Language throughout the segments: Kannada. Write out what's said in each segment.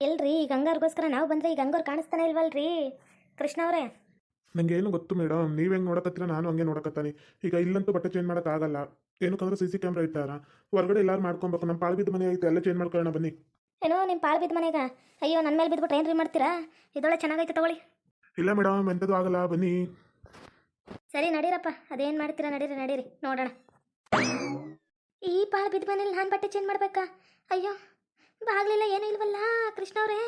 ಎಲ್ರಿ ಈ ಗಂಗಾರ್ಗೋಸ್ಕರ ನಾವು ಬಂದ್ರೆ ಈ ಗಂಗೋರ್ ಕಾಣಿಸ್ತಾನೆ ಇಲ್ವಲ್ರಿ? ಕೃಷ್ಣ ಅವರೇ. ನಂಗೆ ಏನು ಗೊತ್ತು ಮೇಡಮ್ ನೀವು ಹೆಂಗೆ ನೋಡಕತ್ತೀರ ನಾನು ಹಂಗೆ ನೋಡಕತ್ತಾನೆ. ಈಗ ಇಲ್ಲಂತೂ ಬಟ್ಟೆ ಚೇಂಜ್ ಮಾಡೋಕ್ಕಾಗಲ್ಲ ಏನಕ್ಕಂದ್ರೆ ಸಿ ಸಿ ಕ್ಯಾಮ್ರಾ ಇಟ್ಟಾರ? ಹೊರಗಡೆ ಎಲ್ಲಾರು ಮಾಡ್ಕೊಬೇಕು ನಮ್ಮ ಪಾಳು ಬಿದ್ದ ಮನೆ ಐತೆ ಎಲ್ಲ ಚೇಂಜ್ ಮಾಡ್ಕೊಳ್ಳೋಣ ಬನ್ನಿ. ಏನೋ ನಿಮ್ಮ ಪಾಳು ಬಿದ್ದ ಮನೆಗ? ಅಯ್ಯೋ ನನ್ನ ಮೇಲೆ ಬಿದ್ಬಿಟ್ರೆ ಏನ್ರಿ ಮಾಡ್ತೀರಾ? ಇದೊಳ್ಳೆ ಚೆನ್ನಾಗೈತೆ ತಗೊಳ್ಳಿ. ಇಲ್ಲ ಮೇಡಮ್ ಎಂಥದ್ದು ಆಗಲ್ಲ ಬನ್ನಿ. ಸರಿ ನಡೀರಪ್ಪ. ಅದೇನು ಮಾಡ್ತೀರಾ ನಡೀರಿ ನಡೀರಿ. ನೋಡೋಣ. ಈ ಪಾಳು ಬಿದ್ದ ಮನೇಲಿ ನಾನು ಬಟ್ಟೆ ಚೇಂಜ್ ಮಾಡ್ಬೇಕಾ? ಅಯ್ಯೋ. ಬಾಗ್ಲಿಲ್ಲ ಏನೂ ಇಲ್ವಲ್ಲ ಕೃಷ್ಣ ಅವರೇ?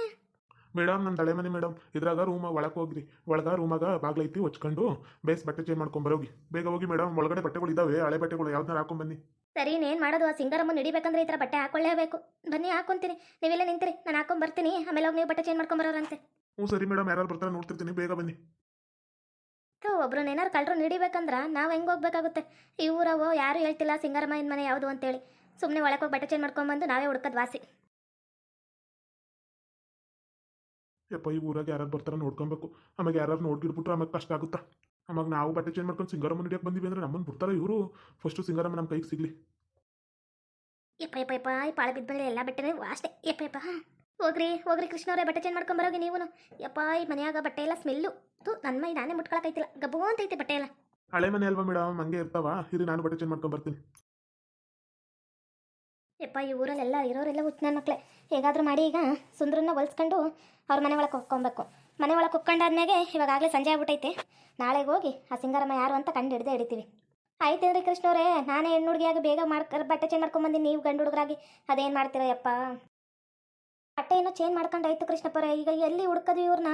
ಮೇಡಮ್ ನನ್ನ ತಳೆ ಮನೆ ಮೇಡಮ್ ಇದ್ರಾಗ ರೂಮ ಒಳಗೆ ಹೋಗ್ರಿ. ಒಳಗ ರೂಮಾಗ ಬಾಗ್ಲೈತಿ ಹೊಚ್ಕೊಂಡು ಬೇಸ್ ಬಟ್ಟೆ ಚೇಂಜ್ ಮಾಡ್ಕೊಂಡ್ ಬರೋಗಿ. ಬೇಗ ಹೋಗಿ ಮೇಡಮ್ ಒಳಗಡೆ ಬಟ್ಟೆಗಳು ಇದಾವೆ ಹಳೆ ಬಟ್ಟೆಗಳು ಯಾವ್ದಾರ ಹಾಕೊಂಡ್ ಬನ್ನಿ. ಸರಿ ಇನ್ನೇನು ಮಾಡೋದು? ಆ ಸಿಂಗರಮ್ಮ ನಡಿಬೇಕಂದ್ರೆ ಈ ಥರ ಬಟ್ಟೆ ಹಾಕೊಳ್ಳೇಬೇಕು. ಬನ್ನಿ ಹಾಕೊಂತೀನಿ. ನೀವೆಲ್ಲ ನಿಂತಿರಿ ನಾನು ಹಾಕೊಂಡ್ ಬರ್ತೀನಿ. ಆಮೇಲೆ ಹೋಗಿ ನೀವು ಬಟ್ಟೆ ಚೇಂಜ್ ಮಾಡ್ಕೊಂಬರೋರಂತೆ ಹ್ಞೂ ಸರಿ ಮೇಡಮ್ ಯಾರು ಬರ್ತಾರೆ ನೋಡ್ತಿರ್ತೀನಿ ಬೇಗ ಬನ್ನಿ. ಥೂ ಒಬ್ರು ಏನಾರು ಕಳ್ಳರು ನಡಿಬೇಕಂದ್ರೆ ನಾವು ಹೆಂಗೆ ಹೋಗ್ಬೇಕಾಗುತ್ತೆ? ಈ ಇವರವೋ ಯಾರು ಹೇಳ್ತಿಲ್ಲ ಸಿಂಗರಮ್ಮನ ಮನೆ ಯಾವುದು ಅಂತೇಳಿ. ಸುಮ್ಮನೆ ಒಳಗೆ ಹೋಗಿ ಬಟ್ಟೆ ಚೇಂಜ್ ಮಾಡ್ಕೊಂಬಂದು ನಾವೇ ಹುಡ್ಕೋದು ವಾಸಿ. ಯಪ್ಪ ಈ ಊರಾಗ ಯಾರು ಬರ್ತಾರ ನೋಡ್ಕೊಬೇಕು. ಆಮೇಲೆ ಯಾರು ನೋಡ್ಗಿಡ್ಬಿಟ್ರೆ ಆಮೇಲೆ ಕಷ್ಟ ಆಗುತ್ತಾ? ಆಮೇಲೆ ನಾವು ಬಟ್ಟೆ ಚೇಂಜ್ ಮಾಡ್ಕೊಂಡು ಸಿಂಗಾರಮ್ಮ ನಡಿಯಕ್ಕೆ ಬಂದಿವಿ ಅಂದ್ರೆ ನಮ್ಮನ್ನು ಬಿಡ್ತಾರೆ ಇವರು? ಫಸ್ಟು ಸಿಂಗಾರಮ್ಮ ನಮ್ಮ ಕೈಗೆ ಸಿಗ್ಲಿ. ಯಪ್ಪ ಯಪ್ಪ ಯಪ್ಪ ಈ ಪಾಳೆ ಬಿದ್ದ ಎಲ್ಲಾ ಎಲ್ಲ ಬಟ್ಟೆ ಅಷ್ಟೇ. ಯಪ್ಪ ಯಪ್ಪ ಹೋಗ್ರಿ ಹೋಗ್ರಿ ಕೃಷ್ಣ ಅವರೇ ಬಟ್ಟೆ ಚೇಂಜ್ ಮಾಡ್ಕೊಂಬರೋಗಿ ನೀವು ಯಪ್ಪ ಈ ಮನ್ಯಾಗ ಬಟ್ಟೆ ಎಲ್ಲ ಸ್ಮೆಲ್ಲು ತು ನನ್ನ ಮೈ ನಾನೇ ಮುಟ್ಕೊಳಕೈತಿಲ್ಲ ಅಂತ ಐತೆ ಬಟ್ಟೆ ಎಲ್ಲ. ಹಳೆ ಮನೆ ಅಲ್ವಾ ಮೇಡಮ್? ಹಂಗೆ ಇರ್ತಾವ. ಇರಿ ನಾನು ಬಟ್ಟೆ ಚೇಂಜ್ ಮಾಡ್ಕೊಂಡ್ ಬರ್ತೀನಿ. ಯಪ್ಪ, ಈ ಊರಲ್ಲೆಲ್ಲ ಇರೋರೆಲ್ಲ ಹುಚ್ಚ ನನ್ನ ಹೇಗಾದರೂ ಮಾಡಿ ಈಗ ಸುಂದ್ರನ್ನ ಹೊಲ್ಸ್ಕೊಂಡು ಅವ್ರ ಮನೆ ಒಳಗೆ ಹೊಕ್ಕೊಬೇಕು. ಮನೆ ಒಳಗೆ ಹೊಕ್ಕೊಂಡಾದ್ಮೇಲೆ ಇವಾಗಲೇ ಸಂಜೆ ಆಗ್ಬಿಟ್ಟೈತೆ ನಾಳೆಗೆ ಹೋಗಿ ಆ ಸಿಂಗಾರಮ್ಮ ಯಾರು ಅಂತ ಕಂಡು ಹಿಡ್ದೇ ಹಿಡಿತೀವಿ ಆಯ್ತೇನ್ರಿ ಕೃಷ್ಣವ್ರೆ, ನಾನೇ ಹೆಣ್ಣು ಹುಡುಗಿಯಾಗಿ ಬೇಗ ಮಾಡ್ಕ ಬಟ್ಟೆ ಚೇಂಜ್ ಮಾಡ್ಕೊಂಬಂದಿನಿ ನೀವು ಗಂಡು ಹುಡುಗರಾಗಿ ಅದೇನು ಮಾಡ್ತೀರ ಯಪ್ಪ? ಬಟ್ಟೆ ಏನೋ ಚೇಂಜ್ ಮಾಡ್ಕೊಂಡಾಯ್ತು ಕೃಷ್ಣಪ್ಪರೇ. ಈಗ ಎಲ್ಲಿ ಹುಡ್ಕದು ಇವ್ರನ್ನ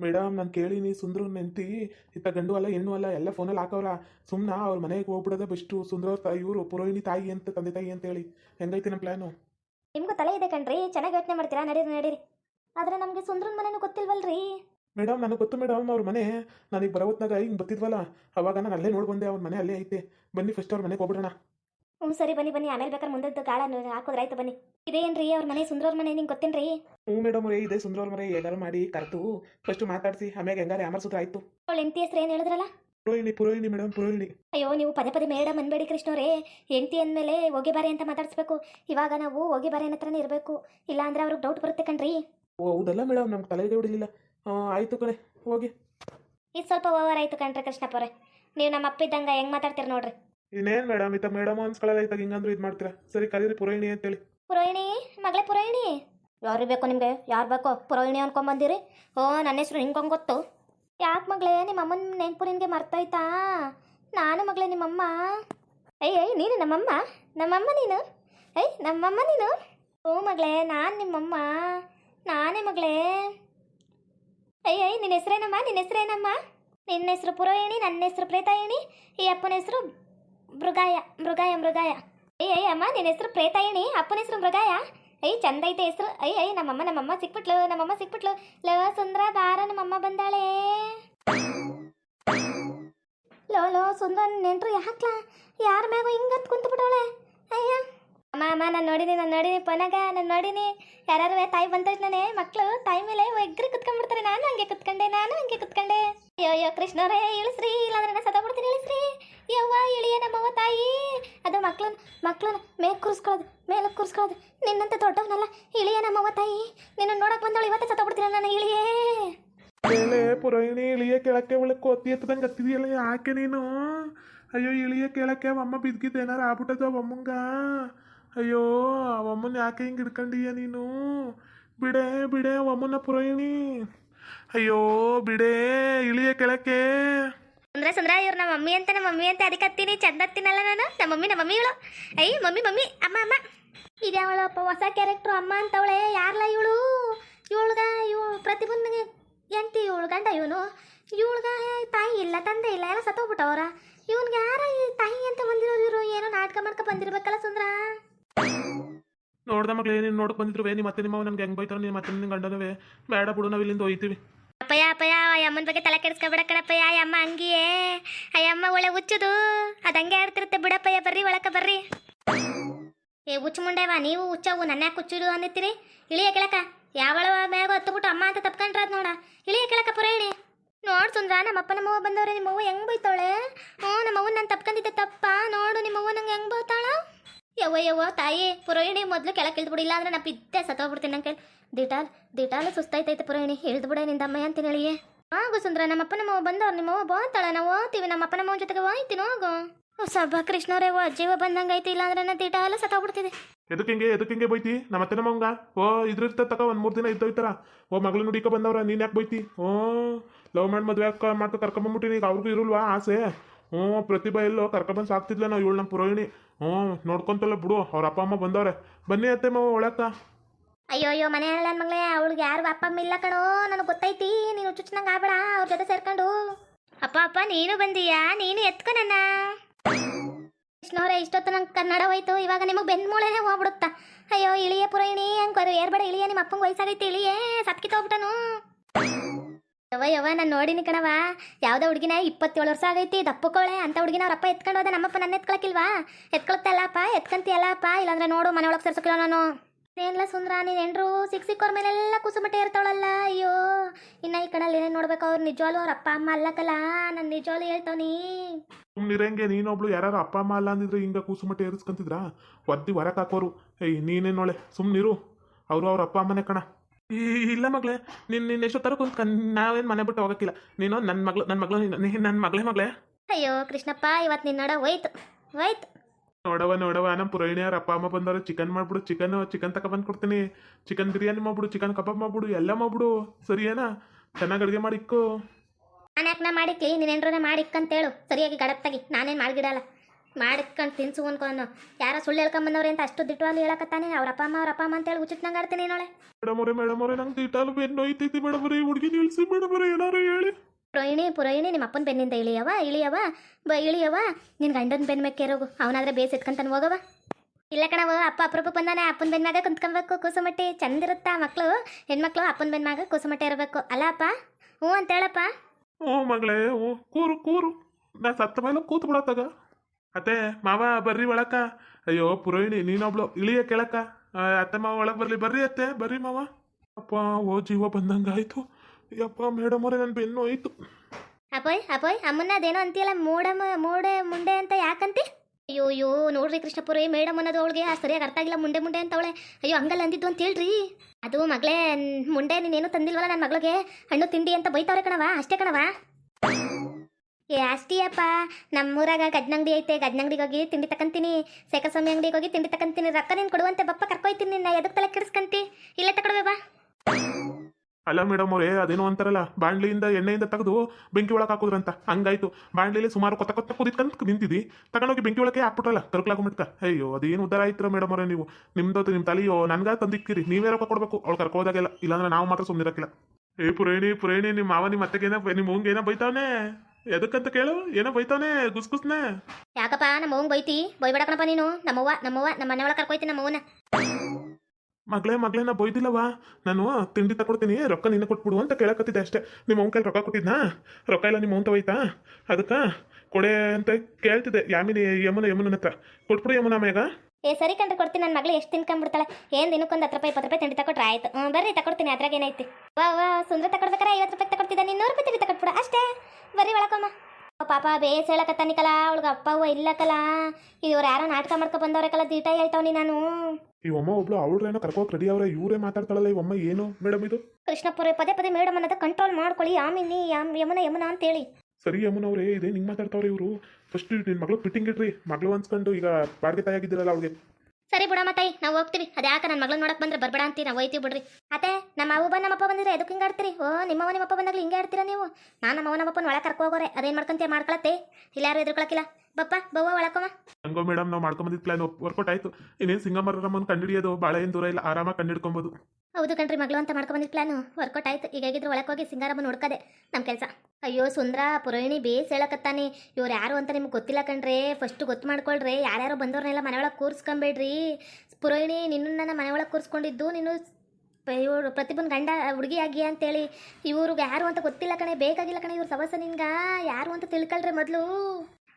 ಮೇಡಮ್ ನಾನು ಕೇಳೀನಿ ಸುಂದ್ರ ನೆಂತಿ ಇತ್ತ ಗಂಡು ಅಲ್ಲ ಹೆಣ್ಣು ಅಲ್ಲ ಎಲ್ಲ ಫೋನಲ್ಲಿ ಹಾಕವ್ರ. ಸುಮ್ಮನೆ ಅವ್ರ ಮನೆಗೆ ಹೋಗ್ಬಿಡೋದೇ ಬೆಸ್ಟು. ಸುಂದ್ರ ಇವರು ಪುರೋಹಿಣಿ ತಾಯಿ ಅಂತ ತಂದೆ ತಾಯಿ ಅಂತ ಹೇಳಿ. ಹೆಂಗೈತಿ ನಮ್ಮ ಪ್ಲ್ಯಾನು ನಿಮ್ಗೂ ತಲೆ ಇದೆ ಕಣ್ರಿ ಚೆನ್ನಾಗಿ ಯೋಚನೆ ಮಾಡ್ತೀರಾ? ನಡೀರಿ ನಡೀರಿ. ಆದರೆ ನಮಗೆ ಸುಂದ್ರನ ಮನೆನೂ ಗೊತ್ತಿಲ್ವಲ್ರಿ? ಮೇಡಮ್ ನನಗೆ ಗೊತ್ತು ಮೇಡಮ್ ಅವ್ರ ಮನೆ. ನನಗೆ ಬರೋತ್ನಾಗ ಹಿಂಗೆ ಬರ್ತಿದ್ವಲ್ಲ ಅವಾಗ ನಾನು ಅಲ್ಲೇ ನೋಡಿ ಬಂದೆ ಅವ್ರ ಮನೆ ಅಲ್ಲೇ ಐತೆ. ಬನ್ನಿ ಫಸ್ಟ್ ಅವ್ರ ಮನೆಗೆ ಹೋಗ್ಬಿಡೋಣ. ಹ್ಞೂ ಸರಿ ಬನ್ನಿ ಬನ್ನಿ. ಆಮೇಲೆ ಬೇಕಾದ್ರೆ ಮುಂದದ್ದು ಗಾಳ ಹಾಕೋದ್ರಾಯ್ತು ಬನ್ನಿ. ಇದೇನ್ರಿ ಅವ್ರ ಮನೆ? ಸುಂದ್ರವ್ರ ಮನೆ ನಿಂಗೆ ಗೊತ್ತೇನ್ರಿ? ಹ್ಞೂ ಮೇಡಮ್ ರೇ ಇದೆ ಸುಂದರವ್ರ ಮನೆ. ಏನಾರು ಮಾಡಿ ಕರೆದು ಫಸ್ಟ್ ಮಾತಾಡಿಸಿ. ಆಮ್ಯಾಗ ಹೆಂಗಾರೆ ಅಮರ್ಸಿದ್ರೆ ಆಯ್ತು. ಅವಳು ಎಂತಿ ಹೆಸ್ರು ಏನು ಹೇಳಿದ್ರಲ್ಲ? ಪುರೋಹಿಣಿ ಪುರೋಹಿಣಿ ಮೇಡಮ್ ಪುರೋಹಿಣಿ ಅಯ್ಯೋ ನೀವು ಪದೇ ಪದೇ ಮೇಡಮ್ ಅನ್ಬೇಡಿ ಕೃಷ್ಣವ್ರೆ. ಎಂತಿ ಅಂದಮೇಲೆ ಹೋಗಿ ಬಾರಿ ಅಂತ ಮಾತಾಡಿಸ್ಬೇಕು. ಇವಾಗ ನಾವು ಹೋಗಿ ಬಾರಿ ಹತ್ರನೇ ಇರಬೇಕು. ಇಲ್ಲ ಅಂದ್ರೆ ಅವ್ರಿಗೆ ಡೌಟ್ ಬರುತ್ತೆ ಕಣ್ರಿ. ಓ ಹೌದಲ್ಲ ಮೇಡಮ್ ನಮ್ಗೆ ತಲೆಗೆ ಹೊಡಿಲಿಲ್ಲ ಆಯಿತು ಕಣೆ ಹೋಗಿ. ಇದು ಸ್ವಲ್ಪ ಓವರ್ ಆಯ್ತು ಕಣ್ರಿ ಕೃಷ್ಣಪ್ಪವ್ರೆ ನೀವು ನಮ್ಮ ಅಪ್ಪ ಇದ್ದಂಗೆ ಹೆಂಗೆ ಮಾತಾಡ್ತೀರಿ ನೋಡ್ರಿ. ಇನ್ನೇನು ಮೇಡಮ್ ಇತ್ತ ಮೇಡಮ್ ಅನ್ಸ್ಕೊಳ್ಳಲ್ಲ ಇತ್ತಾಗ ಹಿಂಗಂದ್ರೆ ಇದು ಮಾಡ್ತೀರಾ? ಸರಿ, ಕರೀರಿ, ಪುರೋಹಿಣಿ ಅಂತೇಳಿ. ಪುರೋಹಿಣಿ? ಮಗಳೇ ಪುರೋಹಿಣಿ? ಯಾರು ಬೇಕು ನಿಮಗೆ? ಯಾರು ಬೇಕೋ? ಪುರೋಹಿಣಿ ಅನ್ಕೊಂಬಂದಿರಿ ಓ ನನ್ನ ಹೆಸರು ಹಿಂಗೆ ಗೊತ್ತು. ಯಾಕೆ ಮಗಳೇ, ನಿಮ್ಮ ಅಮ್ಮನ ನೆನಪು ನಿನಗೆ ಮರ್ತಾಯ್ತಾ? ನಾನು ಮಗಳೇ ನಿಮ್ಮಮ್ಮ. ಅಯ್ಯ ಅಯ್ಯ ನೀನು ನಮ್ಮಮ್ಮ? ನಮ್ಮಮ್ಮ ನೀನು? ಅಯ್ಯ ನಮ್ಮಮ್ಮ ನೀನು? ಓ ಮಗಳೇ, ನಾನು ನಿಮ್ಮಮ್ಮ. ನಾನೇ ಮಗಳೇ. ಅಯ್ಯ ನಿನ್ನ ಹೆಸರೇನಮ್ಮ? ನಿನ್ನ ಹೆಸರೇನಮ್ಮ? ನಿನ್ನ ಹೆಸರು ಪುರೋಹಿಣಿ ನನ್ನ ಹೆಸರು ಪ್ರೇತಾಯಿಣಿ. ಈ ಅಪ್ಪನ ಹೆಸರು ಮೃಗಾಯ ಮೃಗಾಯ ಮೃಗಾಯ. ಅಯ್ಯ ಅಯ್ಯ ಅಮ್ಮ, ನಿನ್ನ ಹೆಸರು ಪ್ರೇತಾಯಣಿ ಅಪ್ಪನ ಹೆಸರು ಮೃಗಾಯ. ಐ ಚಂದ ಐತೆ ಹೆಸರು. ಅಯ್ಯ ಅಯ್ಯ ನಮ್ಮಮ್ಮ ನಮ್ಮಮ್ಮ ಸಿಕ್ಬಿಟ್ಲು ನಮ್ಮಮ್ಮ ಸಿಕ್ಬಿಟ್ಲು. ಲವ ಸುಂದ್ರ ಬಾರ ನಮ್ಮಮ್ಮ ಬಂದಾಳೆ. ಲೋ ಲೋ ಸುಂದ್ರ ನೆಂಟ್ರು ಯಾಕ್ಲಾ? ಯಾರ ಮ್ಯಾಗೋ ಹಿಂಗತ್ ಕುಂತು ಬಿಟ್ಟವಳೆ ಅಯ್ಯ ಅಮ್ಮ ನಾನು ನೋಡಿನಿ ನಾನು ನೋಡಿನಿ, ಪನಗ, ನಾನು ನೋಡಿನಿ. ಯಾರು ತಾಯಿ ಬಂದ ತಕ್ಷಣನೇ ಮಕ್ಕಳು ತಾಯಿ ಮೇಲೆ ಎಗ್ರಿ ಕುತ್ಕೊಂಡ್ಬಿಡ್ತಾರೆ. ನಾನು ಹಂಗೆ ಕುತ್ಕೊಂಡೆ, ನಾನು ಹಂಗೆ ಕುತ್ಕೊಂಡೆ. ಅಯ್ಯೋ ಅಯ್ಯೋ, ಕೃಷ್ಣರೇ, ಇಳಿಸ್ರಿ, ಇಲ್ಲಾಂದ್ರೆ ನಾನು ಬಿಡ್ತೀನಿ ಇಳಿಸ್ರಿ. ಯವ್ವ, ಇಳಿಯ ನಮ್ಮವ್ವ ತಾಯಿ. ಅದು ಮಕ್ಳನ್ನ ಮಕ್ಳನ್ನ ಮೇಲೆ ಕೂರಿಸ್ಕೊಳ್ಳೋದು ಮೇಲೆ ಕೂರಿಸ್ಕೊಳ್ಳೋದು. ನಿನ್ನಂತ ದೊಡ್ಡವನಲ್ಲ, ಇಳಿಯ ನಮ್ಮವ್ವ ತಾಯಿ. ನಿನ್ನ ನೋಡಕ್ ಬಂದವಳು ಇವತ್ತೇ ಬಿಡ್ತೀನಿ ನಾನು ಇಳಿಯೇ. ಪುರೋಹಿಣಿ, ಇಳಿಯ ಕೆಳಕ್ಕೆ ಒಳಗೆ ಕೋತಿ ಎತ್ತದಂಗೆ ಹತ್ತಿದೆಯಲ್ಲ, ಯಾಕೆ ನೀನು? ಅಯ್ಯೋ, ಇಳಿಯ ಕೆಳಕ್ಕೆ ಅಮ್ಮ ಬಿದ್ಗಿದ್ದು ಏನಾರ ಆಗ್ಬಿಟ್ಟದ ಅಮ್ಮಂಗ ಅಯ್ಯೋ ಅಮ್ಮನ ಯಾಕೆ ಹಿಂಗೆ ಹಿಡ್ಕಂಡೀಯ ನೀನು? ಬಿಡೆ ಬಿಡೆ ಅಮ್ಮನ ಪುರೋಹಿಣಿ. ಅಯ್ಯೋ, ಬಿಡೇ, ಇಳಿಯ ಕೆಳಕ್ಕೆ. ಅಂದ್ರೆ ಸುಂದ್ರ, ಇವ್ರು ನಮ್ಮ ಮಮ್ಮಿ ಅಂತ, ನಮ್ಮ ಮಮ್ಮಿ ಅಂತ ಅದಕ್ಕೆ ಹತ್ತೀನಿ ಚಂದ ಹತ್ತೀನಲ್ಲ ನಾನು? ನಮ್ಮ ಮಮ್ಮಿ ನಮ್ಮ ಮಮ್ಮಿ ಇವಳು. ಐ ಮಮ್ಮಿ ಮಮ್ಮಿ, ಅಮ್ಮ ಅಮ್ಮ. ಇದ್ಯಾವಳಪ್ಪ ಹೊಸ ಕ್ಯಾರೆಕ್ಟ್ರು ಅಮ್ಮ ಅಂತವಳೆ. ಯಾರಲ್ಲ ಇವಳು? ಇವಳ್ಗ ಇವಳು ಪ್ರತಿಬಂಧಗೆ ಎಂತಿ ಇವಳು ಗಂಡ ಇವನು. ಇವಳ್ಗ ತಾಯಿ ಇಲ್ಲ, ತಂದೆ ಇಲ್ಲ, ಎಲ್ಲ ಸತ್ತೋಗ್ಬಿಟ್ಟವ್ರ. ಇವನ್ಗೆ ಯಾರ ತಾಯಿ ಅಂತ ಬಂದಿರೋರು ಇವರು? ಏನೋ ನಾಟಕ ಮಾಡ್ಕೊ ಬಂದಿರ್ಬೇಕಲ್ಲ ಸುಂದ್ರ. ನೋಡ್ದ ಮಕ್ಳು, ನೀನು ನೋಡಕ್ ಬಂದಿದ್ರುವೆ ನಿಮ್ಮ ಮತ್ತೆ ನಿಮ್ಮ ನಮ್ಗೆ ಹೆಂಗ್ ಬೈತಾರ ನಿಮ್ಮ ಮತ್ತೆ ನಿನ್ನ ಗಂಡನವೇ. ಬೇಡ ಬಿಡು, ನಾವು ಇಲ್ಲಿಂದ ಹೋಯ್ತೀವಿ ಅಪ್ಪಯ್ಯ ಅಪ್ಪಯ್ಯ ಅಮ್ಮನ ಬಗ್ಗೆ ತಲೆ ಕೆಡಿಸ್ಕೊಬೇಡ ಕಣಪ್ಪಯ್ಯ ಅಮ್ಮ ಹಂಗಿಯೇ. ಅಯ್ಯಮ್ಮ ಒಳ್ಳೆ ಹುಚ್ಚದು. ಅದು ಹಂಗೆ ಆಡ್ತಿರುತ್ತೆ, ಬಿಡಪ್ಪಯ್ಯ, ಬರ್ರಿ, ಒಳಕ ಬರ್ರಿ. ಏ ಉಚ್ಚ ಮುಂಡೆವ ನೀವು ಹುಚ್ಚವು ನನ್ನ ಯಾಕೆ ಹುಚ್ಚುದು ಅನ್ನತ್ತೀರಿ? ಇಳಿಯ ಕೆಳಕ. ಯಾವಳ ಮ್ಯಾಗ ಹತ್ತುಬಿಟ್ಟು ಅಮ್ಮ ಅಂತ ತಪ್ಕೊಂಡ್ರ ಅದ್ ನೋಡ. ಇಳಿಯ ಕೆಳಕ ಹೇಳಿ ನೋಡ್ ಸುಂದ್ರ, ನಮ್ಮ ಅಪ್ಪ ನಮ್ಮವ್ವ ಬಂದವ್ರೆ, ನಿಮ್ಮವ್ವ ಹೆಂಗ್ ಬೈತಾಳೆ? ಹ್ಞೂ ನಮ್ಮವ್ವ ನಾನು ತಪ್ಕೊಂಡಿದ್ದೆ ತಪ್ಪ? ನೋಡು ನಿಮ್ಮವ್ವ ನಂಗೆ ಹೆಂಗ್ ಬೈತಾಳ? ಯವ್ವ ಯವ್ವ, ತಾಯಿ, ಪುರೋಹಿಣಿ, ಮೊದಲು ಕೆಳಗೆ ಇಳಿದು ಬಿಡಿಲ್ಲ ಅಂದ್ರೆ ನಾ ಬಿದ್ದೆ ಸತ್ತೋಗ್ಬಿಡ್ತೀನಿ ನಂಗೆ ದಿಟಾಲ್, ದಿಟಾಲು ಸುಸ್ತಾಯ್ತೈತೆ ಪುರೋಹಿಣಿ ಇಳಿದು ಬಿಡೆ ನಿಂದ ಅಮ್ಮಯ್ಯ ಅಂತ ಹೇಳಿಯೇ ಸುಂದ್ರ ನಮ್ಮಪ್ಪ ಬಂದವ್ರ ಬಂದವ್ರು ನಿಮ್ಮವ್ವ ಬಾಂತಾಳ ನಾವು ಹೋಗ್ತೀವಿ ನಮ್ಮಪ್ಪ ನಮ್ಮವ್ವ ಜೊತೆಗೆ ಹೋಯ್ತೀನಿ ಹೋಗು. ಸಬ್ಬ ಕೃಷ್ಣವ್ರೆ ಓ ಅಜ್ಜಿವ ಬಂದಂಗೈತಿ ಇಲ್ಲ ಅಂದ್ರೆ ನಾ ದಿಟಾಲ ಸತ್ತೋಗ್ಬಿಡ್ತಿದೆ ಎದಕ್ಕೆ ಹಿಂಗೆ ಎದಕ್ಕೆ ಹಿಂಗೆ ಬೈತಿ? ನಮ್ಮ ಅತ್ತೆ ನಮ್ಮಂಗ ಓ ಇದ್ರಿರ್ತ ತಕ, ಒಂದು ಮೂರು ದಿನ ಇದ್ದೋಯ್ತಾರ. ಓ, ಮಗಳು ನುಡಿಕ ಬಂದವ್ರ, ನೀನು ಯಾಕೆ ಬೈತಿ? ಓ, ಲವ್ ಮಾಡಿ ಮದುವೆ ಮಾಡ್ಕೊ ಕರ್ಕೊಂಬಂಬಿಟ್ಟಿನಿ ಈಗ ಅವ್ರಿಗೂ ಇರಲ್ವಾ ಆಸೆ? ಹ್ಞೂ ಪ್ರತಿಭಾ ಎಲ್ಲೋ ಕರ್ಕೊಂಬಂದು ಸಾಕ್ತಿದ್ಲ ನಾವು ಇವಳು ನಮ್ಮ ಪುರೋಹಿಣಿ. ಹ್ಞೂ ನೋಡ್ಕೊಂತಲ್ಲ ಬಿಡು ಅವ್ರ ಅಪ್ಪ ಅಮ್ಮ ಬಂದವ್ರೆ. ಬನ್ನಿ ಅತ್ತೆ ಮಾವ ಒಳಕ್ಕ. ಅಯ್ಯೋ ಅಯ್ಯೋ ಮನೆ ಹೇಳ ಮಗಳೇ ಅವಳಿಗೆ ಯಾರು ಅಪ್ಪ ಅಮ್ಮ ಇಲ್ಲ ಕಣೋ ನನಗೆ ಗೊತ್ತೈತಿ ನೀನು ಚುಚ್ಚನಂಗೆ ಆಗ್ಬೇಡ ಅವ್ರ ಜೊತೆ ಸೇರ್ಕೊಂಡು. ಅಪ್ಪ ಅಪ್ಪ ನೀನು ಬಂದೀಯಾ? ನೀನು ಎತ್ಕೊ ನನ್ನ. ಕೃಷ್ಣವ್ರೆ ಇಷ್ಟೊತ್ತು ನಂಗೆ ಕನ್ನಡ ಹೋಯ್ತು ಇವಾಗ ನಿಮಗೆ ಬೆನ್ಮೂಳೆನೇ ಹೋಗ್ಬಿಡುತ್ತಾ. ಅಯ್ಯೋ ಇಳಿಯ ಪುರೈಣಿ ಹಂಗೆ ಏರ್ಬೇಡ ಇಳಿಯ ನಿಮ್ಮ ಅಪ್ಪಂಗೆ ವಯಸ್ಸಾಗೈತಿ ಇಳಿಯೇ ಸತ್ಕಿತ ಹೋಗ್ಬಿಟ್ಟನು. ಯವ್ವ ಯವ್ವ ನಾನು ನೋಡಿನಿ ಕಣವ ಯಾವುದೋ ಹುಡುಗಿನ ಇಪ್ಪತ್ತೇಳು ವರ್ಷ ಆಗೈತಿ, ದಪ್ಪಕೋಳೆ. ಅಂತ ಹುಡುಗಿನ ಅವ್ರಪ್ಪ ಎತ್ಕೊಂಡು ಹೋದ. ನಮ್ಮಪ್ಪ ನನ್ನ ಎತ್ಕೊಳಕ್ಕಿಲ್ವಾ ಎತ್ಕೊಳ್ತಲ್ಲಪ್ಪ ಎತ್ಕಂತೀಯಲ್ಲಪ್ಪ. ಇಲ್ಲಾಂದ್ರೆ ನೋಡು, ಮನೆ ಒಳಗೆ ಸೇರ್ಸೋಕಿಲ್ಲ ನಾನು. ಏನಿಲ್ಲ ಸುಂದ್ರ, ನೀನು ಎಂಡ್ರು ಸಿಕ್ ಸಿಕ್ಕೋರ್ ಮೇಲೆಲ್ಲ ಕುಸುಮಟೆ ಇರ್ತಾವಳಲ್ಲ ಅಯ್ಯೋ. ಇನ್ನ ಈ ಕಡಲ್ಲಿ ಏನೇನು ನೋಡ್ಬೇಕು? ಅವ್ರು ನಿಜವಾಗ್ಲೂ ಅವ್ರ ಅಪ್ಪ ಅಮ್ಮ ಅಲ್ಲಕಲ್ಲ ನಾನು ನಿಜವಾಗ್ಲೂ ಹೇಳ್ತಾವನಿ ಸುಮ್ಮನಿರಂಗೆ ನೀನೊಬ್ಳು ಯಾರು ಅಪ್ಪ ಅಮ್ಮ ಅಲ್ಲ ಅಂದಿದ್ರೆ ಹಿಂಗೆ ಕೂಸುಮಟ್ಟೆ ಏರಿಸ್ಕೊಂತಿದ್ರಾ? ಒದ್ದಿ ಹೊರಕ್ಕೆ ಹಾಕೋರು. ಏಯ್ ನೀನೇನೋಳೆ ಸುಮ್ಮನಿರು ಅವರು ಅವ್ರ ಅಪ್ಪ ಅಮ್ಮನೇ ಕಣ. ಇಲ್ಲ ಮಗಳೇ. ನಿನ್ನ ನಿನ್ನ ಎಷ್ಟೊತ್ತಾರು ಕುಂತ್ಕ ನಾವೇನು ಮನೆ ಬಿಟ್ಟು ಹೋಗಕ್ಕಿಲ್ಲ. ನೀನು ನನ್ನ ಮಗಳು ನನ್ನ ಮಗಳು ನನ್ನ ಮಗಳೇ ಮಗಳೇ. ಅಯ್ಯೋ ಕೃಷ್ಣಪ್ಪ ಇವತ್ತು ನಿನ್ನಡ ಹೋಯ್ತು ಹೋಯ್ತು. ನೋಡವ ನೋಡವ ನಮ್ಮ ಪುರೋಹಿಣಿಯವ್ರ ಅಪ್ಪ ಅಮ್ಮ ಬಂದವರು ಚಿಕನ್ ಮಾಡ್ಬಿಡು ಚಿಕನ್ ಚಿಕನ್ ತಗೊಬಂದು ಕೊಡ್ತೀನಿ. ಚಿಕನ್ ಬಿರಿಯಾನಿ ಮಾಡ್ಬಿಡು ಚಿಕನ್ ಕಬಾಬ್ ಮಾಡ್ಬಿಡು ಎಲ್ಲ ಮಾಡ್ಬಿಡು. ಸರಿಯೇನಾ? ಚೆನ್ನಾಗಿ ಅಡುಗೆ ಮಾಡಿ ಇಕ್ಕು. ನಾನು ಯಾಕೆ ನಾ ಮಾಡಿಕ್ಕಿ ನೀನು ಎಂಡ್ರೇ ಮಾಡಿಕ್ಕಂತೇಳು ಸರಿಯಾಗಿ ಗಡತ್ತಾಗಿ ನಾನೇನು ಮಾಡಿಗಿಡಲ್ಲ ಮಾಡಿಕ್ಕೊಂಡು ತಿನ್ಸು ಅನ್ಕೊಂಡು ಯಾರೋ ಸುಳ್ಳು ಹೇಳ್ಕೊಂಬಂದವ್ರೆ ಅಂತ ಅಷ್ಟು ದಿಟ್ಟವಾಗಿ ಹೇಳಕತ್ತಾನೆ. ಅವ್ರ ಅಪ್ಪ ಅಮ್ಮ ಅವ್ರ ಅಪ್ಪ ಅಮ್ಮ ಅಂತ ಅಂತೇಳಿ ಉಚಿತನಂಗೆ ಆಡ್ತೀನಿ ನೋಳೆ. ಮೇಡಮ್ ಅವರೇ ಮೇಡಮ್ ಅವರೇ ನಂಗೆ ಇಟ್ಟಾಲು ಬೆನ್ನು ಐತೈತಿ ಮೇಡಮ್ ಅವರೇ ಹುಡುಗಿ ನಿಲ್ಸಿ ಮೇಡಮ್ ಅವರೇ ಏನಾರು ಹೇಳಿ. ಪುರೋಹಿಣಿ ಪುರೋಹಿಣಿ ನಿಮ್ಮ ಅಪ್ಪನ ಬೆನ್ನಿಂದ ಇಳಿಯವ ಇಳಿಯವ ಬ ಇಳಿಯವ ನಿನ್ನ ಗಂಡನ ಬೆನ್ನ ಮೇಕೇರೋಗು ಅವನಾದ್ರೆ ಬೇಸ್ ಇಟ್ಕೊಂತಾನೆ ಹೋಗವ ಇಲ್ಲ ಕಣವ ಅಪ್ಪ ಅಪರೂಪಕ್ಕೆ ಬಂದಾನೆ. ಅಪ್ಪನ ಬೆನ್ನ ಮ್ಯಾಗ ಕುಂತ್ಕೊಬೇಕು ಕೂಸುಮಟ್ಟಿ. ಚಂದಿರುತ್ತಾ ಮಕ್ಕಳು ಹೆಣ್ಮಕ್ಳು ಅಪ್ಪನ ಬೆನ್ನ ಮ್ಯಾಗ ಕೂಸುಮಟ್ಟಿ ಇರಬೇಕು. ಅಲ್ಲ ಅಪ್ಪ ಹ್ಞೂ ಅಂತ ಹೇಳಪ್ಪ ಹ್ಞೂ ಮಗಳೇ ಹ್ಞೂ. ಕೂರು ಕೂರು. ನಾ ಸತ್ತ ಮೇಲೆ ಕೂತು ಬಿಡತ್ತಾಗ ಅತ್ತೆ, ಮಾವ ಬರ್ರಿ ಒಳಕ. ಅಯ್ಯೋ, ಪುರೋಹಿಣಿ, ನೀನೊಬ್ಳು ಇಳಿಯ ಕೆಳಕ. ಅತ್ತೆ ಮಾವ ಒಳಗೆ ಬರ್ಲಿ. ಬರ್ರಿ ಅತ್ತೆ, ಬರ್ರಿ ಮಾವ. ಅಪ್ಪ, ಓ ಜೀವ ಬಂದಂಗ ಆಯ್ತು ಅಪ್ಪ ಮೇಡಮ್ ಅವರೇ ನನ್ನ ಬೆನ್ನು ಹೋಯ್ತು. ಅಪ್ಪಯ್ ಅಪ್ಪಯ್ ಅಮ್ಮನ ಅದೇನೋ ಅಂತೀಯಲ್ಲ, ಮೂಡಮ್ಮ, ಮೂಡೆ, ಮುಂಡೆ ಅಂತ ಯಾಕಂತಿ? ಅಯ್ಯೋ ಅಯ್ಯೋ, ನೋಡ್ರಿ ಕೃಷ್ಣಪುರಿ ಮೇಡಮ್ ಅನ್ನೋದು ಅವಳಿಗೆ ಸರಿಯಾಗಿ ಅರ್ಥ ಆಗಿಲ್ಲ, ಮುಂಡೆ ಮುಂಡೆ ಅಂತ ಅವಳೆ. ಅಯ್ಯೋ, ಹಂಗಲ್ಲ ಅಂದಿದ್ದು ಅಂತ ಹೇಳ್ರಿ. ಅದು ಮಗಳೇ ಮುಂಡೆ ನೀನೇನು ತಂದಿಲ್ವಲ್ಲ ನನ್ನ ಮಗಳಿಗೆ? ಹಣ್ಣು ತಿಂಡಿ ಅಂತ ಬೈತಾವ್ರೆ ಕಣವಾ ಅಷ್ಟೇ ಕಣವ ಏ ಅಷ್ಟಿಯಪ್ಪ ನಮ್ಮೂರಾಗ ಗಜ್ನಂಗಡಿ ಐತೆ, ಗಜ್ನಂಗಡಿಗೆ ಹೋಗಿ ತಿಂಡಿ ತಕಂತೀನಿ. ಶೇಖರ್ ಸ್ವಾಮಿ ಅಂಗಡಿಗೆ ಹೋಗಿ ತಿಂಡಿ ತಕಂತೀನಿ. ರೊಕ್ಕ ನೀನು ಕೊಡುವಂತೆ ಬಪ್ಪ ಕರ್ಕೊಯ್ತೀನಿ ನಿನ್ನ ಎದಕ್ಕೆ ತಲೆ ಕೆಡಿಸ್ಕಂತಿ? ಇಲ್ಲ ತಕೊಡ್ವೆ ಬಾ. ಅಲ್ಲ ಮೇಡಮ್ ಅವರೇ, ಅದೇನೋ ಅಂತಾರಲ್ಲ, ಬಾಣ್ಲಿಯಿಂದ ಎಣ್ಣೆಯಿಂದ ತೆಗೆದು ಬೆಂಕಿ ಒಳಗೆ ಹಾಕೋದ್ರಂತ. ಹಂಗಾಯ್ತು. ಬಾಣ್ಲಿಲಿ ಸುಮಾರು ಕೊತ್ತ ಕೊತ್ತ ಕುದಿತ್ಕಂತ ನಿಂತಿದ್ದಿ. ತಗೊಂಡೋಗಿ ಬೆಂಕಿ ಒಳಗೆ ಹಾಕ್ಬಿಟ್ರಲ್ಲ ಕರ್ಕಲಾಗ್ಬಿಟ್ಕ ಅಯ್ಯೋ, ಅದೇನು ಉದ್ದಾರ ಆಯ್ತರ ಮೇಡಮ್ ಅವರೇ ನೀವು. ನಿಮ್ದು ನಿಮ್ಮ ತಲೆಯೋ, ನನ್ಗ ತಂದಿಕ್ಕಿರಿ. ನೀವೇ ರೊಕ್ಕ ಕೊಡ್ಬೇಕು. ಅವ್ಳು ಕರ್ಕೋದಾಗೆಲ್ಲ, ಇಲ್ಲಾಂದ್ರೆ ನಾವು ಮಾತ್ರ ಸುಮ್ಮನಿರಕ್ಕಿಲ್ಲ ಏ, ಪುರೇಣಿ ಪುರೇಣಿ ನಿಮ್ಮ ಮಾವ ನಿಮ್ಮ ಅತ್ತೆಗೇನ ನಿಮ್ಮ ಹಂಗೆ ಏನೋ ಬೈತಾವನೆ? ಎದಕ್ಕಂತ ಕೇಳು? ಏನೋ ಬೈತಾನೆ ಗುಸ್ ಗುಸ್ನೆ ಯಾಕಪ್ಪ ನಮ್ಮ ಅವ್ವಂಗ್ ಬೈತಿ? ಬೈಬೇಡ ಕಣಪ್ಪ ನೀನು. ನಮ್ಮವ್ವ ನಮ್ಮವ್ವ ನಮ್ಮ ಮನೆ ಒಳಗೆ ಕರ್ಕೊಯ್ತೀನಿ ನಮ್ಮವ್ವನ ಮಗಳೇ ಮಗಳೇ ನಾ ಬೈದಿಲ್ಲವಾ ನಾನು ತಿಂಡಿ ತಕೊಡ್ತೀನಿ ರೊಕ್ಕ ನಿನ್ನ ಕೊಟ್ಬಿಡು ಅಂತ ಕೇಳಕತ್ತಿದ್ದೆ ಅಷ್ಟೇ. ನಿಮ್ಮ ಅವ್ನ ಕೈಲಿ ರೊಕ್ಕ ಕೊಟ್ಟಿದ್ನಾ? ರೊಕ್ಕ ಇಲ್ಲ ನಿಮ್ಮ ಅವ್ನ ಹೋಯ್ತಾ? ಅದಕ್ಕೆ ಕೊಡೆ ಅಂತ ಕೇಳ್ತಿದ್ದೆ. ಯಾಮಿನಿ ಯಮುನ ಯಮುನ ಹತ್ರ. ಕೊಟ್ಬಿಡು ಯಮುನ ಮೇಗ ಏ ಸರಿ ಕಂಡ್ರೆ ಕೊಡ್ತೀನಿ. ನನ್ನ ಮಗಳು ಎಷ್ಟು ತಿನ್ಕೊಂಡ್ಬಿಡ್ತಾಳೆ ಏನು ದಿನಕ್ಕೊಂದು ಹತ್ತು ರೂಪಾಯಿ ಇಪ್ಪತ್ತು ರೂಪಾಯಿ ತಿಂಡಿ ತಕೊಟ್ರೆ ಆಯ್ತು. ಹ್ಞೂ ಬರ್ರಿ ತಕೊಡ್ತೀನಿ. ಅದ್ರಾಗ ಏನೈತಿ? ವಾ ವಾ ಸುಂದ್ರ ತಕೊಡ್ಬೇಕಾರೆ ಐವತ್ತು ರೂಪಾಯಿ ತಕೊಡ್ತಿದ್ದ. ನೀನು ನೂರು ರೂಪಾಯಿ ತಿಂಡಿ ತಕೊಟ್ಬಿಡ. ಅಷ್ಟೇ. ಬರ್ರಿ ಒಳಕಮ್ಮ ಪಾಪ ಬೇಸ್ ಹೇಳಕತ್ತಾನಿಕಲ ಅವಳಿಗೆ ಅಪ್ಪ ಅವ್ವ ಇಲ್ಲಕಲ ಇವ್ರು ಯಾರೋ ನಾಟಕ ಮಾಡ್ಕೊ ಬಂದವ್ರಕಲ್ಲ ದೀಟ ಹೇಳ್ತಾವ್ನಿ ನಾನು. ಈ ಒಮ್ಮ ಒಬ್ಳು ಅವಳೇನೋ ಕರ್ಕೋಕ್ ರೆಡಿ ಅವ್ರೆ. ಇವರೇ ಮಾತಾಡ್ತಾಳಲ್ಲ ಈ ಒಮ್ಮ ಏನು ಮೇಡಮ್ ಇದು? ಕೃಷ್ಣಪುರ ಪದೇ ಪದೇ ಮೇಡಮ್ ಅನ್ನೋದು ಕಂಟ್ರೋಲ್ ಮಾಡ್ಕೊಳ್ಳಿ. ಆಮಿನಿ ಯಾಮ್ ಯಮುನ ಅಂತ ಹೇಳಿ ಸರಿ ಯಮುನ ಅವ್ರೆ ಇದೇ ನಿಂಗೆ ಮಾತಾಡ್ತಾವ್ರೆ ಇವರು? ಫಸ್ಟ್ ನಿನ್ನ ಮಗಳು ಫಿಟ್ಟಿಂಗ್ ಇಡ್ರಿ. ಮಗಳು ಅನ್ಸ್ಕೊಂಡು ಈಗ ಬಾಡಿಗೆ ತಾಯಾಗಿದ್ದೀರಲ್ಲ ಅವ್ಳಿಗೆ. ಸರಿ ಬಿಡಮ್ಮ ತಾಯಿ ನಾವು ಹೋಗ್ತೀವಿ. ಅದ್ಯಾಕ ನನ್ನ ಮಗಳನ್ನ ನೋಡಕ್ ಬಂದ್ರೆ ಬರ್ಬೇಡ ಅಂತೀವಿ ನಾವು ಹೋಯ್ತೀವಿ ಬಿಡ್ರಿ. ಅತ್ತೆ ನಮ್ಮ ಅವ್ವ ನಮ್ಮ ಅಪ್ಪ ಬಂದಿದ್ರೆ ಎದಕ್ಕೆ ಹಿಂಗೆ ಆಡ್ತೀರಿ? ಓ ನಿಮ್ಮವ ನಿಮ್ಮಪ್ಪ ಬಂದಾಗ ಹಿಂಗೆ ಆಡ್ತೀರಾ ನೀವು? ನಾನು ನಮ್ಮವ ನಮ್ಮಪ್ಪನ ಒಳಗೆ ಕರ್ಕೊ ಹೋಗೋರೆ. ಅದೇನು ಮಾಡ್ಕೊಂತೀಯ ಮಾಡ್ಕೊಳತ್ತೆ? ಇಲ್ಲ ಯಾರು ಎದುರ್ಕೊಳಕಿಲ್ಲ ಬಪ್ಪ ಬವ್ವ ಒಳಕಮ್ಮ. ಹಂಗೋ ಮೇಡಮ್ ನಾವು ಮಾಡ್ಕೊಂಬಂದಿದ್ದ ಪ್ಲಾನ್ ವರ್ಕೌಟ್ ಆಯ್ತು. ಇನ್ನೇನು ಸಿಂಗಮರಮ್ಮನ ಕಂಡಿಡಿಯೋದು ಭಾಳ ಏನು ದೂರ ಇಲ್ಲ ಆರಾಮಾಗಿ ಕಂಡಿಡ್ಕೊಬೋದು ಹೌದು ಕಣ್ರಿ ಮಗಳು ಅಂತ ಮಾಡ್ಕೊಂಬಂದಿದ್ದ ಪ್ಲಾನು ವರ್ಕೌಟ್ ಆಯ್ತು. ಈಗ ಹೇಗಿದ್ರು ಒಳಗೆ ಹೋಗಿ ಸಿಂಗಾರಮ್ಮ ನೋಡ್ಕದೆ ನಮ್ಮ ಕೆಲಸ. ಅಯ್ಯೋ ಸುಂದ್ರ ಪುರೋಹಿಣಿ ಬೇಸ್ ಹೇಳಕತ್ತಾನೆ. ಇವ್ರು ಯಾರು ಅಂತ ನಿಮ್ಗೆ ಗೊತ್ತಿಲ್ಲ ಕಣ್ರಿ. ಫಸ್ಟ್ ಗೊತ್ತು ಮಾಡ್ಕೊಳ್ರಿ. ಯಾರ್ಯಾರು ಬಂದವ್ರನ್ನೆಲ್ಲ ಮನೆಯೊಳಗೆ ಕೂರಿಸ್ಕೊಂಬೇಡ್ರಿ. ಪುರೋಹಿಣಿ ನಿನ್ನನ್ನು ಮನೆ ಮನೆಯೊಳಗೆ ಕೂರಿಸ್ಕೊಂಡಿದ್ದು ನೀನು ಇವರು ಪ್ರತಿಭನ್ ಗಂಡ ಹುಡುಗಿಯಾಗಿ ಅಂತೇಳಿ. ಇವ್ರಿಗೆ ಯಾರು ಅಂತ ಗೊತ್ತಿಲ್ಲ ಕಣೆ. ಬೇಕಾಗಿಲ್ಲ ಕಣೆ ಇವ್ರ ಸವಸ ನಿನ್ಗ. ಯಾರು ಅಂತ ತಿಳ್ಕೊಳ್ರಿ ಮೊದಲು.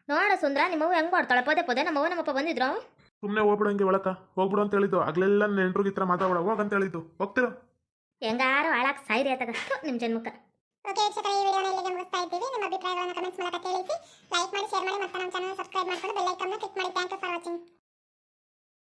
ನೋಡ ಸುಂದ್ರ ನಿಮ್ಮವ್ವ ಹೆಂಗೆ ಮಾಡ್ತಾಳೆ? ಪದೇ ಪದೇ ನಮ್ಮವ್ವ ನಮ್ಮಪ್ಪ ಬಂದಿದ್ರು. ಸುಮ್ಮನೆ ಹೋಗ್ಬಿಡು ಹಂಗೆ ಒಳಕ. ಹೋಗ್ಬಿಡು ಅಂತ ಹೇಳಿದ್ದು. ಆಗ್ಲೆಲ್ಲ ನೆಂಟ್ರಿಗೆ ಈ ಮಾತಾಡ ಹೋಗ್ ಹೋಗಂತ ಹೇಳಿದ್ದು. ಹೋಗ್ತೀರಾ. ಹೆಂಗಾರು ಹಾಳಾಗಿ ಸಾಯ್ರಿ ಆತಗಷ್ಟು ನಿಮ್ಮ ಜನ್ಮಕ್ಕೆ. ಓಕೆ ವೀಕ್ಷಕರೇ ಈ ವಿಡಿಯೋನ ಇಲ್ಲಿಗೆ ಮುಗಿಸ್ತಾ ಇದ್ದೀವಿ. ನಿಮ್ಮ ಅಭಿಪ್ರಾಯಗಳನ್ನು ಕಮೆಂಟ್ಸ್ ಮೂಲಕ ತಿಳಿಸಿ. ಲೈಕ್ ಮಾಡಿ ಶೇರ್ ಮಾಡಿ ಮತ್ತೆ ನಮ್ಮ ಚಾನಲ್ ಸಬ್ಸ್ಕ್ರೈಬ್ ಮಾಡ್ಕೊಂಡು ಬೆಲ್ ಐಕಾನ್ ಕ್ಲಿಕ್ ಮಾಡಿ. Thank you for watching